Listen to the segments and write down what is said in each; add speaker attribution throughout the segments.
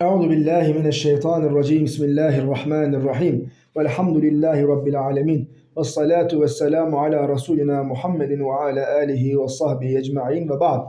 Speaker 1: Euzu billahi mineşşeytanirracim. Bismillahirrahmanirrahim. Velhamdülillahi rabbil alamin. Ves salatu vesselamu ala rasulina Muhammedin ve ala alihi ve sahbihi ecmaîn ve ba'd.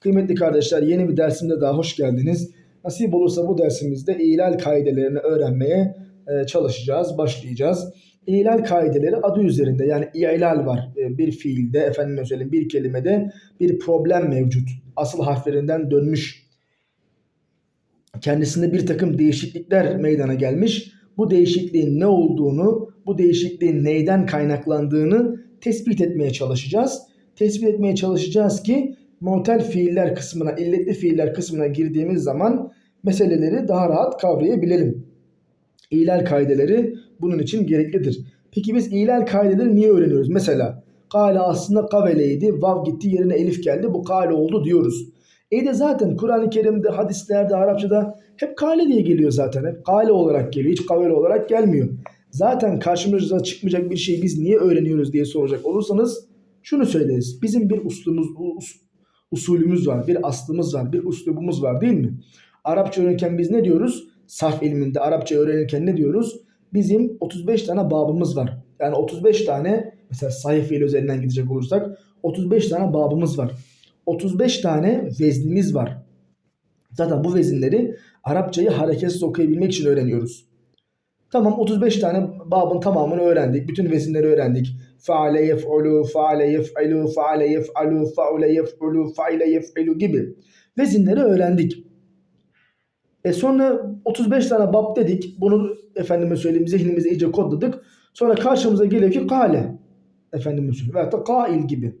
Speaker 1: Kıymetli kardeşler yeni bir dersimde daha hoş geldiniz. Nasip olursa bu dersimizde ilal kaidelerini öğrenmeye e, çalışacağız, başlayacağız. İlal kaideleri adı üzerinde yani ilal var E, bir fiilde efendim söyleyeyim bir kelimede bir problem mevcut. Asıl harflerinden dönmüş kendisinde bir takım değişiklikler meydana gelmiş. Bu değişikliğin ne olduğunu, bu değişikliğin neyden kaynaklandığını tespit etmeye çalışacağız. Tespit etmeye çalışacağız ki mutel fiiller kısmına, illetli fiiller kısmına girdiğimiz zaman meseleleri daha rahat kavrayabilelim. İlal kaideleri bunun için gereklidir. Peki biz ilal kaideleri niye öğreniyoruz? Mesela kale aslında kaveleydi, vav gitti yerine elif geldi, bu kale oldu diyoruz. E de zaten Kur'an-ı Kerim'de, hadislerde, Arapçada hep kale diye geliyor zaten. Hep kale olarak geliyor. Hiç kavele olarak gelmiyor. Zaten karşımıza çıkmayacak bir şeyi biz niye öğreniyoruz diye soracak olursanız şunu söyleriz. Bizim bir uslumuz, us, usulümüz var, bir aslımız var, bir uslubumuz var değil mi? Arapça öğrenirken biz ne diyoruz? Sarf ilminde Arapça öğrenirken ne diyoruz? Bizim 35 tane babımız var. Yani 35 tane mesela sahih fiil üzerinden gidecek olursak 35 tane babımız var. 35 tane veznimiz var. Zaten bu vezinleri Arapçayı hareketsiz okuyabilmek için öğreniyoruz. Tamam 35 tane babın tamamını öğrendik. Bütün vezinleri öğrendik. Faale yef'ulu, faale yef'ilu, faale yef'alu, faule yef'ulu, faile yef'ilu gibi. Vezinleri öğrendik. E sonra 35 tane bab dedik. Bunu efendime söyleyeyim zihnimize iyice kodladık. Sonra karşımıza geliyor ki kale. Efendime söyleyeyim. Veyahut da kail gibi.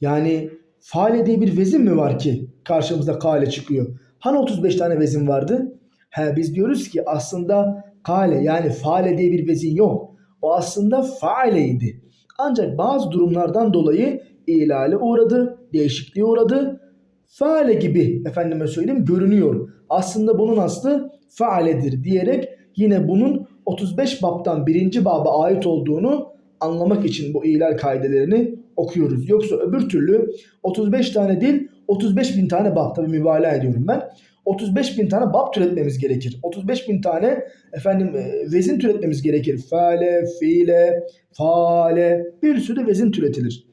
Speaker 1: Yani faale diye bir vezin mi var ki karşımıza kale çıkıyor? Hani 35 tane vezin vardı? He, biz diyoruz ki aslında kale yani faale diye bir vezin yok. O aslında faaleydi. Ancak bazı durumlardan dolayı ilale uğradı, değişikliğe uğradı. Faale gibi efendime söyleyeyim görünüyor. Aslında bunun aslı faaledir diyerek yine bunun 35 babtan birinci baba ait olduğunu anlamak için bu ilal kaidelerini okuyoruz. Yoksa öbür türlü 35 tane değil 35 bin tane bab tabi mübalağa ediyorum ben. 35 bin tane bab türetmemiz gerekir. 35 bin tane efendim e, vezin türetmemiz gerekir. Fale, fiile, faale bir sürü vezin türetilir.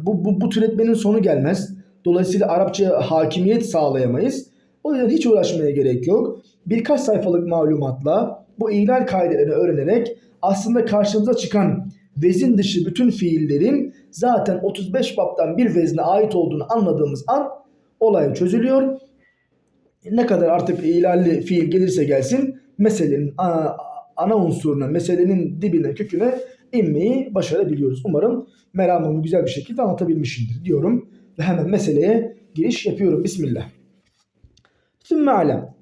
Speaker 1: Bu, bu, bu türetmenin sonu gelmez. Dolayısıyla Arapçaya hakimiyet sağlayamayız. O yüzden hiç uğraşmaya gerek yok. Birkaç sayfalık malumatla bu ilal kaidelerini öğrenerek aslında karşımıza çıkan vezin dışı bütün fiillerin zaten 35 babtan bir vezne ait olduğunu anladığımız an olay çözülüyor. Ne kadar artık ilalli fiil gelirse gelsin meselenin ana, unsuruna, meselenin dibine, köküne inmeyi başarabiliyoruz. Umarım meramımı güzel bir şekilde anlatabilmişimdir diyorum ve hemen meseleye giriş yapıyorum. Bismillah. Sümme alem.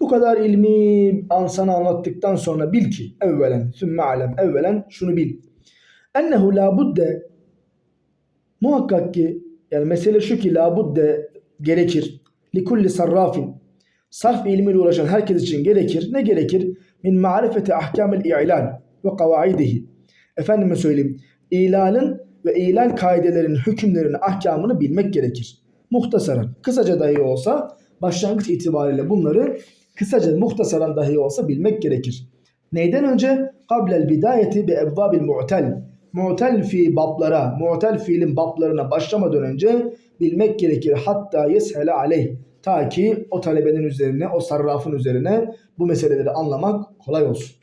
Speaker 1: Bu kadar ilmi an sana anlattıktan sonra bil ki evvelen sümme alem evvelen şunu bil. Ennehu la budde muhakkak ki yani mesele şu ki la budde gerekir. Likulli sarrafin sarf ilmiyle uğraşan herkes için gerekir. Ne gerekir? Min marifeti ahkamil i'lal ve kavaidihi. Efendime söyleyeyim. İlalın ve ilal kaidelerinin hükümlerini, ahkamını bilmek gerekir. Muhtasaran, kısaca dahi olsa başlangıç itibariyle bunları kısaca muhtasaran dahi olsa bilmek gerekir. Neyden önce? Kablel bidayeti bi ebvabil mu'tel. Mu'tel fi bablara, mu'tel fiilin bablarına başlamadan önce bilmek gerekir. Hatta yeshele aleyh. Ta ki o talebenin üzerine, o sarrafın üzerine bu meseleleri anlamak kolay olsun.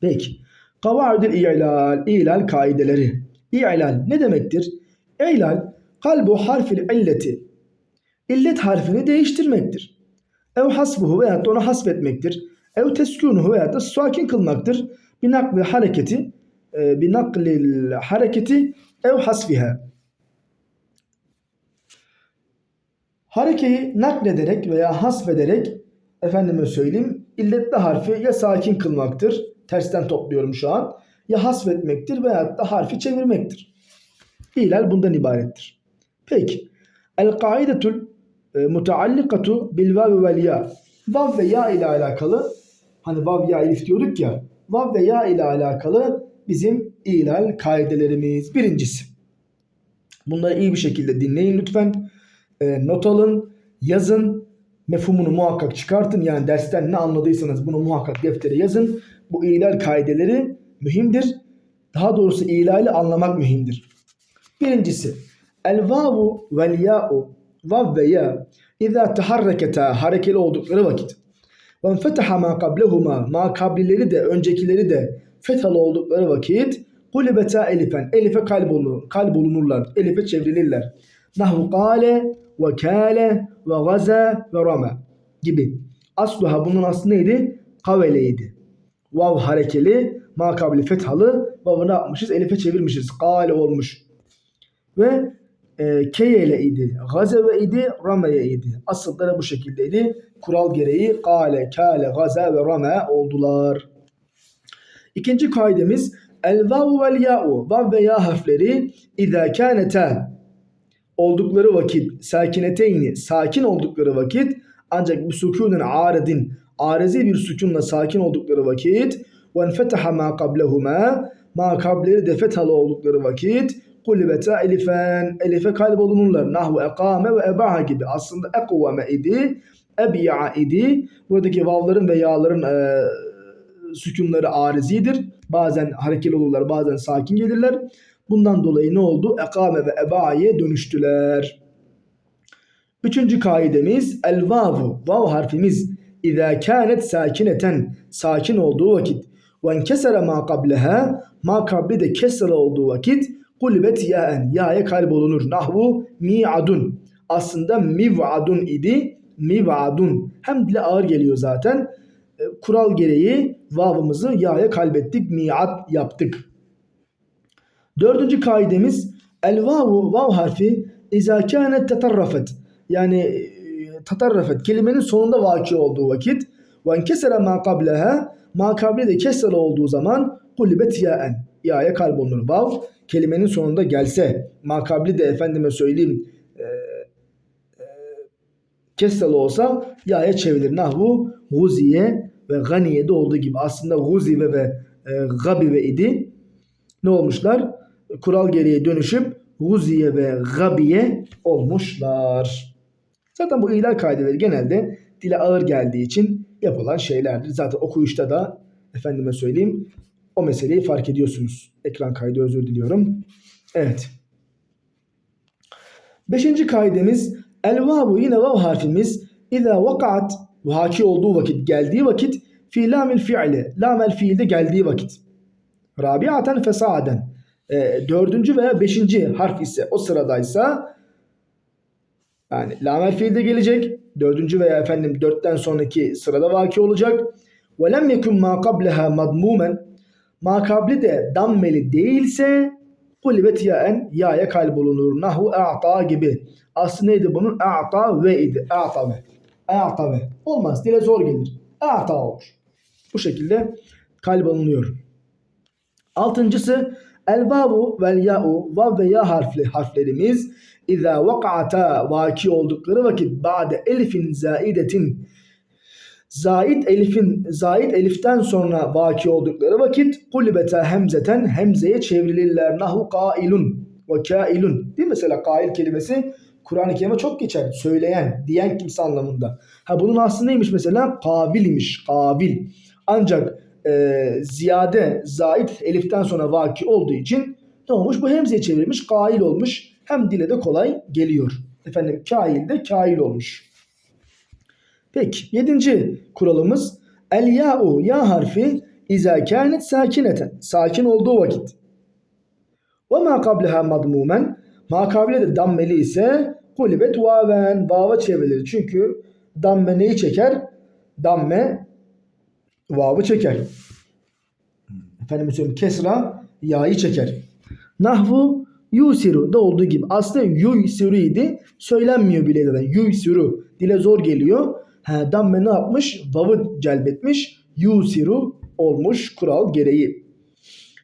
Speaker 1: Peki. Kavaidil i'lal, i'lal kaideleri. İ'lal ne demektir? İ'lal kalbu harfil illeti. İllet harfini değiştirmektir. Ev hasbuhu veyahut da onu hasbetmektir. Ev teskûnuhu veyahut da sakin kılmaktır. Binakli hareketi binaklil hareketi ev hasfiha. Harekeyi naklederek veya hasfederek efendime söyleyeyim illetli harfi ya sakin kılmaktır. Tersten topluyorum şu an. Ya hasfetmektir veyahut da harfi çevirmektir. İlal bundan ibarettir. Peki. El kaidetul e, mutaallikatu bil vav vel ya. Vav ve ya ile alakalı hani vav ya elif diyorduk ya. Vav ve ya ile alakalı bizim ilal kaidelerimiz. Birincisi. Bunları iyi bir şekilde dinleyin lütfen. E, not alın, yazın. mefhumunu muhakkak çıkartın. Yani dersten ne anladıysanız bunu muhakkak deftere yazın. Bu ilal kaideleri mühimdir. Daha doğrusu ilali anlamak mühimdir. Birincisi el vavu vel ya'u vav ve ya İza teharreketa harekeli oldukları vakit ve enfetaha ma kablehuma ma kablileri de öncekileri de fethalı oldukları vakit kulibeta elifen elife kalbolunur, kalbolunurlar elife çevrilirler nahvu kale ve kâle ve gaza ve rama gibi asluha bunun aslı neydi? kaveleydi vav harekeli ma kabli fethalı vav'ı ne yapmışız? elife çevirmişiz kale olmuş ve e, keyele idi, gazeve idi, rameye idi. Asılları bu şekildeydi. Kural gereği kale, kale, gaza ve rame oldular. İkinci kaidemiz el vav vel ya'u vav ve ya harfleri izâ kâneta oldukları vakit sakineteyni sakin oldukları vakit ancak bu sükunen aredin arezi bir sükunla sakin oldukları vakit ve enfetaha ma kablehuma ma kableri de fethalı oldukları vakit kulibeta elifen elife kalbolunurlar. Nahvu ekame ve ebaha gibi. Aslında ekvame idi, ebi'a idi. Buradaki vavların ve yağların e, sükunları arizidir. Bazen harekeli olurlar, bazen sakin gelirler. Bundan dolayı ne oldu? Ekame ve eba'ye dönüştüler. Üçüncü kaidemiz el vavu. Vav harfimiz İzâ kânet sakineten sakin olduğu vakit ve enkesere ma kableha ma kabli de kesre olduğu vakit kulibet yaen ya'ya kalbolunur. Nahvu mi'adun. Aslında miv'adun idi. Miv'adun. Hem dile ağır geliyor zaten. Kural gereği vavımızı ya'ya kalbettik. Mi'at yaptık. Dördüncü kaidemiz el vavu vav harfi izâ kânet tetarrafet. Yani e, tatarrafet kelimenin sonunda vaki olduğu vakit ve enkesere ma kableha ma kabli de kesre olduğu zaman kulibet yaen ya'ya kalbolunur. Vav kelimenin sonunda gelse makabli de efendime söyleyeyim e, e, olsa ya'ya çevrilir. Nahvu guziye ve ganiye'de olduğu gibi. Aslında guzive ve e, gabive idi. Ne olmuşlar? Kural gereği dönüşüp guziye ve gabiye olmuşlar. Zaten bu ilal kaideleri genelde dile ağır geldiği için yapılan şeylerdir. Zaten okuyuşta da efendime söyleyeyim o meseleyi fark ediyorsunuz. Ekran kaydı özür diliyorum. Evet. Beşinci kaidemiz el vavu yine vav harfimiz İza vakaat vaki olduğu vakit geldiği vakit fi lamil fiili lamel fiilde geldiği vakit rabiaten fesaden e, dördüncü veya beşinci harf ise o sıradaysa yani lamel fiilde gelecek dördüncü veya efendim dörtten sonraki sırada vaki olacak ve lem yekun ma qableha madmumen makabli de dammeli değilse kulibet yaen ya'ya kalbolunur. Nahu a'ta gibi. Aslı neydi bunun? A'ta ve idi. A'ta ve. A'ta ve. Olmaz. Dile zor gelir. A'ta olur. Bu şekilde kalbolunuyor. Altıncısı el vavu vel ya'u vav ve ya harfli harflerimiz İza vaka'ata vaki oldukları vakit ba'de elifin zaidetin Zait elifin zait eliften sonra vaki oldukları vakit kulibete hemzeten hemzeye çevrilirler. Nahu kailun ve kailun. Değil mi? Mesela kail kelimesi Kur'an-ı Kerim'e çok geçer. Söyleyen, diyen kimse anlamında. Ha bunun aslı neymiş mesela? Kabil imiş. Kabil. Ancak e, ziyade zait eliften sonra vaki olduğu için ne olmuş? Bu hemzeye çevrilmiş. Kail olmuş. Hem dile de kolay geliyor. Efendim kail de kail olmuş. Peki yedinci kuralımız el ya'u ya harfi izâ kânet sakineten sakin olduğu vakit ve ma kableha madmumen ma kable de dammeli ise kulibet vaven vava çevrilir. Çünkü damme neyi çeker? Damme vavı çeker. Efendim söyleyeyim kesra ya'yı çeker. Nahvu yusiru da olduğu gibi aslında yusiru idi. Söylenmiyor bile zaten. Yusiru dile zor geliyor. He, damme ne yapmış? Vav'ı celbetmiş. Yusiru olmuş kural gereği.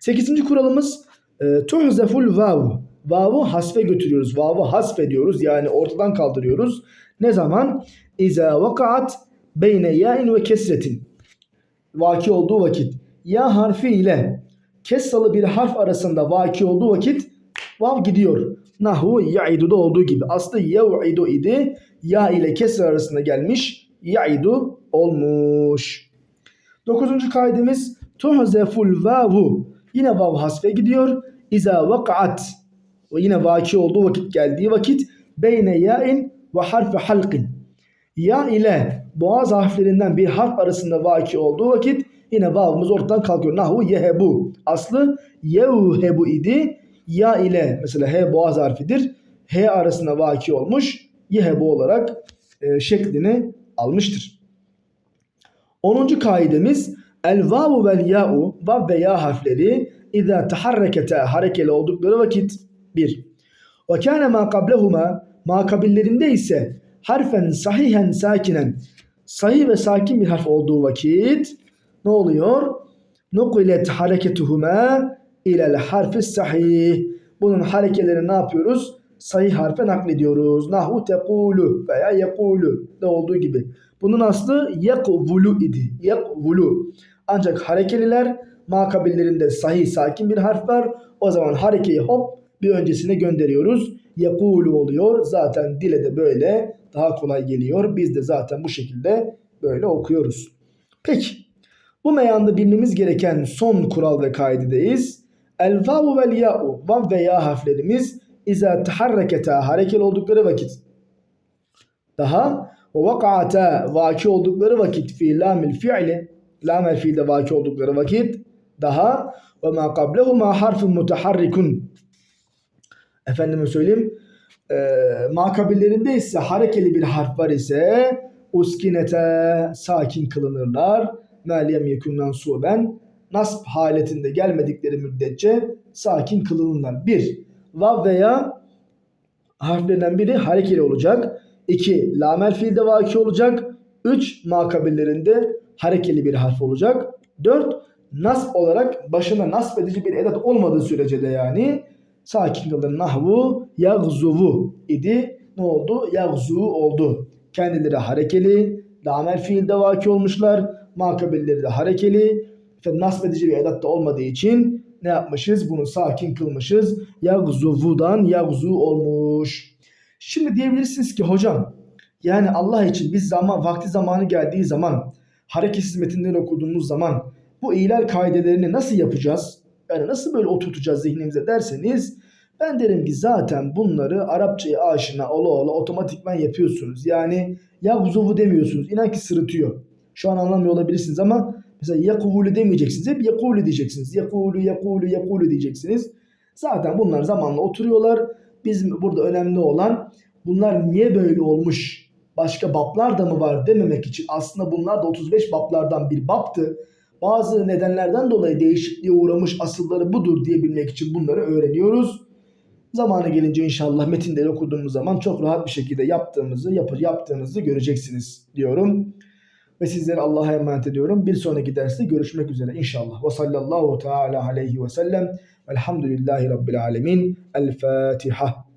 Speaker 1: Sekizinci kuralımız e, tuhzeful vav. Vav'ı hasfe götürüyoruz. Vav'ı hasfediyoruz. Yani ortadan kaldırıyoruz. Ne zaman? İza vakaat beyne ya'in ve kesretin. Vaki olduğu vakit. Ya harfi ile kessalı bir harf arasında vaki olduğu vakit vav gidiyor. Nahu ya'idu'da olduğu gibi. Aslı yev'idu idi. Ya ile kesr arasında gelmiş. Ya'idu olmuş. Dokuzuncu kaidemiz tuhzeful vavu. Yine vav hasfe gidiyor. İza vakaat. Ve yine vaki olduğu vakit geldiği vakit beyne ya'in ve harfi halqin. Ya ile boğaz harflerinden bir harf arasında vaki olduğu vakit yine vavımız ortadan kalkıyor. Nahu yehebu. Aslı yevhebu idi. Ya ile mesela he boğaz harfidir. H arasında vaki olmuş. Yehebu olarak e, şeklini almıştır. 10. kaidemiz el vavu vel ya'u vav ve ya harfleri İza taharreketa harekeli oldukları vakit bir. Ve kâne ma kablehuma ma kabillerinde ise harfen sahihen sakinen sahih ve sakin bir harf olduğu vakit ne oluyor? Nukilet hareketuhuma ilel harfi sahih. Bunun harekelerini ne yapıyoruz? Sahih harfe naklediyoruz. Nahu tekulu veya yekulu da olduğu gibi. Bunun aslı yekvulu idi. Yekvulu. Ancak harekeliler makabillerinde sahih sakin bir harf var. O zaman harekeyi hop bir öncesine gönderiyoruz. Yekulu oluyor. Zaten dile de böyle daha kolay geliyor. Biz de zaten bu şekilde böyle okuyoruz. Peki bu meyanda bilmemiz gereken son kural ve kaidedeyiz. El vavu vel ya'u vav ve ya harflerimiz iza taharreketa harekeli oldukları vakit daha ve vaka'ata vaki oldukları vakit fi lamil fi'li lamel fiilde vaki oldukları vakit daha ve ma kablehuma harfun mutaharrikun efendime söyleyeyim e, makabillerinde ise harekeli bir harf var ise uskinete sakin kılınırlar. Meryem yekun mensuben nasb haletinde gelmedikleri müddetçe sakin kılınırlar. Bir, vav veya harflerinden biri harekeli olacak. İki, lamel fiilde vaki olacak. Üç, makabillerinde harekeli bir harf olacak. Dört, nasb olarak başına nasb edici bir edat olmadığı sürece de yani sakin kılın nahvu yagzuvu idi. Ne oldu? Yagzu oldu. Kendileri harekeli, lamel fiilde vaki olmuşlar. Makabilleri de harekeli. Efendim, nasb edici bir edat da olmadığı için ne yapmışız? Bunu sakin kılmışız. Yagzuvudan yagzu olmuş. Şimdi diyebilirsiniz ki hocam yani Allah için biz zaman vakti zamanı geldiği zaman hareketsiz metinleri okuduğumuz zaman bu ihlal kaidelerini nasıl yapacağız? Yani nasıl böyle oturtacağız zihnimize derseniz ben derim ki zaten bunları Arapçaya aşina ola ola otomatikman yapıyorsunuz. Yani yagzuvu demiyorsunuz. İnan ki sırıtıyor. Şu an anlamıyor olabilirsiniz ama mesela yakulu demeyeceksiniz. Hep yakulu diyeceksiniz. Yakulu, yakulu, yakulu diyeceksiniz. Zaten bunlar zamanla oturuyorlar. Bizim burada önemli olan bunlar niye böyle olmuş? Başka bablar da mı var dememek için aslında bunlar da 35 bablardan bir baptı. Bazı nedenlerden dolayı değişikliğe uğramış asılları budur diyebilmek için bunları öğreniyoruz. Zamanı gelince inşallah metinleri okuduğumuz zaman çok rahat bir şekilde yaptığımızı, yapır yaptığınızı göreceksiniz diyorum. Ve sizleri Allah'a emanet ediyorum. Bir sonraki derste görüşmek üzere inşallah. Ve sallallahu teala aleyhi ve sellem. Velhamdülillahi Rabbil alemin. El Fatiha.